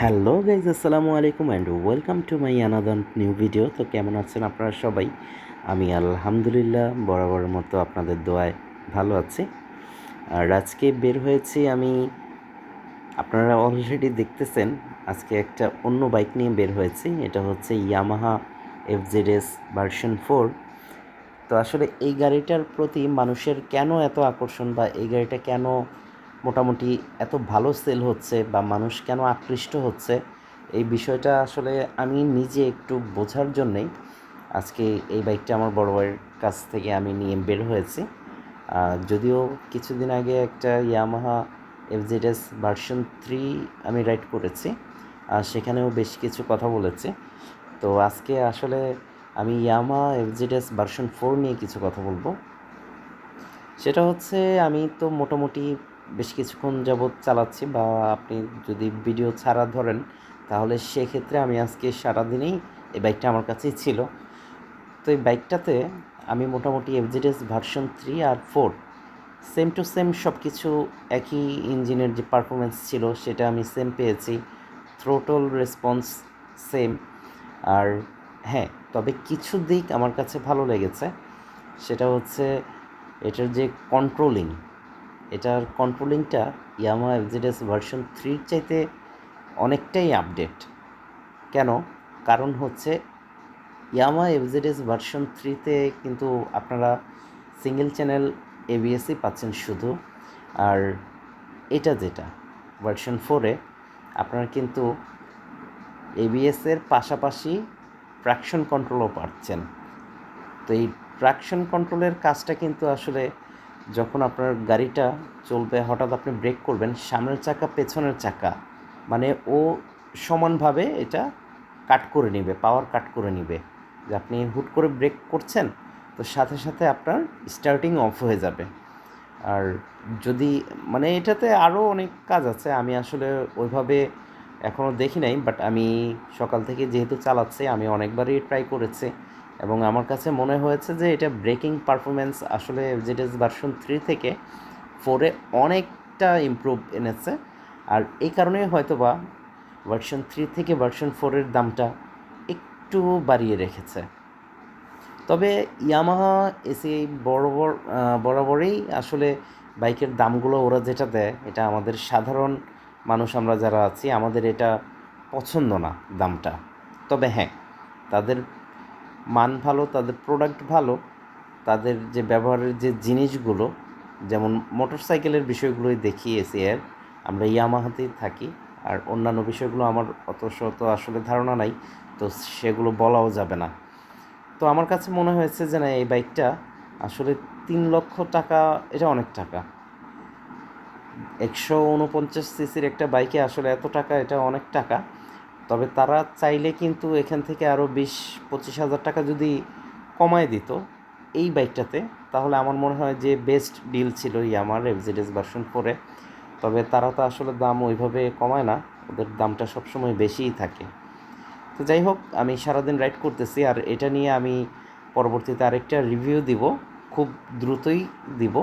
Hello guys, আসসালামু আলাইকুম and welcome to my another new video তো কেমন আছেন আপনারা সবাই? আমি আলহামদুলিল্লাহ বরাবরের মতো আপনাদের দোয়ায় ভালো আছি। আর আজকে বের হয়েছি আমি, আপনারা অলরেডি দেখতেছেন, আজকে একটা অন্য বাইক নিয়ে বের হয়েছি। এটা হচ্ছে ইয়ামাহা এফজেডএস ভার্সন ফোর তো আসলে এই গাড়িটার প্রতি মানুষের কেন এত আকর্ষণ বা এই গাড়িটা কেন মোটামুটি এত ভালো সেল হচ্ছে বা মানুষ কেন আকৃষ্ট হচ্ছে, এই বিষয়টা আসলে আমি নিজে একটু বোঝার জন্যেই আজকে এই বাইকটা আমার বড় ভাইয়ের কাছ থেকে আমি নিয়ে বের হয়েছি। যদিও কিছুদিন আগে একটা ইয়ামাহা এফজেডএস ভার্সন থ্রি আমি রাইড করেছি, আর সেখানেও বেশ কিছু কথা বলেছি। তো আজকে আসলে আমি ইয়ামা এফজেডএস ভার্সন ফোর নিয়ে কিছু কথা বলব। সেটা হচ্ছে আমি তো মোটামুটি বেশ কিছুক্ষণ যাবৎ চালাচ্ছি বা আপনি যদি ভিডিও ছাড়া ধরেন, তাহলে সেক্ষেত্রে আমি আজকে সারাদিনেই এই বাইকটা আমার কাছেই ছিল। তো এই বাইকটাতে আমি মোটামুটি এফজেডএস ভার্সন থ্রি আর ফোর সেম টু সেম সব কিছু একই ইঞ্জিনের যে পারফরমেন্স ছিল সেটা আমি সেম পেয়েছি। থ্রোটল রেসপন্স সেম আর হ্যাঁ তবে কিছু দিক আমার কাছে ভালো লেগেছে। সেটা হচ্ছে এটার যে কন্ট্রোলিং এটার কন্ট্রোলিংটা ইয়ামা এফজেডএস ভার্সন থ্রির চাইতে অনেকটাই আপডেট কেন? কারণ হচ্ছে ইয়ামা এফজেডএস ভার্সন থ্রিতে কিন্তু আপনারা সিঙ্গেল চ্যানেল এবিএসই পাচ্ছেন শুধু। আর এটা যেটা ভার্সন ফোরে আপনারা কিন্তু এবিএসের পাশাপাশি ট্র্যাকশন কন্ট্রোলও পাচ্ছেন। তো এই ট্র্যাকশন কন্ট্রোলের কাজটা কিন্তু আসলে যখন আপনার গাড়িটা চলবে, হঠাৎ আপনি ব্রেক করবেন, সামনের চাকা পেছনের চাকা মানে ও সমানভাবে এটা কাট করে নেবে পাওয়ার কাট করে নেবে। যে আপনি হুট করে ব্রেক করছেন, তো সাথে সাথে আপনার স্টার্টিং অফ হয়ে যাবে। আর যদি মানে এটাতে আরও অনেক কাজ আছে, আমি আসলে ওইভাবে এখনও দেখি নাই বাট আমি সকাল থেকে যেহেতু চালাচ্ছি, আমি অনেকবারই ট্রাই করেছি। এবং আমার কাছে মনে হয়েছে যে এটা ব্রেকিং পারফরমেন্স আসলে জেডএস ভার্সন থ্রি থেকে ফোরে অনেকটা ইমপ্রুভ এনেছে। আর এই কারণে হয়তো বা ভার্সন থ্রি থেকে ভার্সন ফোরের দামটা একটু বাড়িয়ে রেখেছে। তবে ইয়ামাহা এসি বরাবর বরাবরই আসলে বাইকের দামগুলো ওরা যেটা দেয়, এটা আমাদের সাধারণ মানুষ আমরা যারা আছি, আমাদের এটা পছন্দ না দামটা। তবে হ্যাঁ তাদের মান ভালো, তাদের প্রোডাক্ট ভালো, তাদের যে ব্যবহারের যে জিনিসগুলো, যেমন মোটর সাইকেলের বিষয়গুলোই দেখি এসি এর, আমরা ইয়ামাহাতেই থাকি, আর অন্যান্য বিষয়গুলো আমার অত শত আসলে ধারণা নাই, তো সেগুলো বলাও যাবে না। তো আমার কাছে মনে হয়েছে যে না, এই বাইকটা আসলে তিন লক্ষ টাকা, এটা অনেক টাকা। একশো উনপঞ্চাশ সিসির একটা বাইকে আসলে এত টাকা, এটা অনেক টাকা। তবে তারা চাইলে কিন্তু এখান থেকে আরও বিশ পঁচিশ হাজার টাকা যদি কমায় দিত এই বাইকটাতে, তাহলে আমার মনে হয় যে বেস্ট ডিল ছিল ইয়ামার এফজেডএস ভার্সন ফোরে তবে তারা তো আসলে দাম ওইভাবে কমায় না, ওদের দামটা সবসময় বেশিই থাকে। তো যাই হোক, আমি সারাদিন রাইড করতেছি আর এটা নিয়ে আমি পরবর্তীতে আরেকটা রিভিউ দিব, খুব দ্রুতই দিব।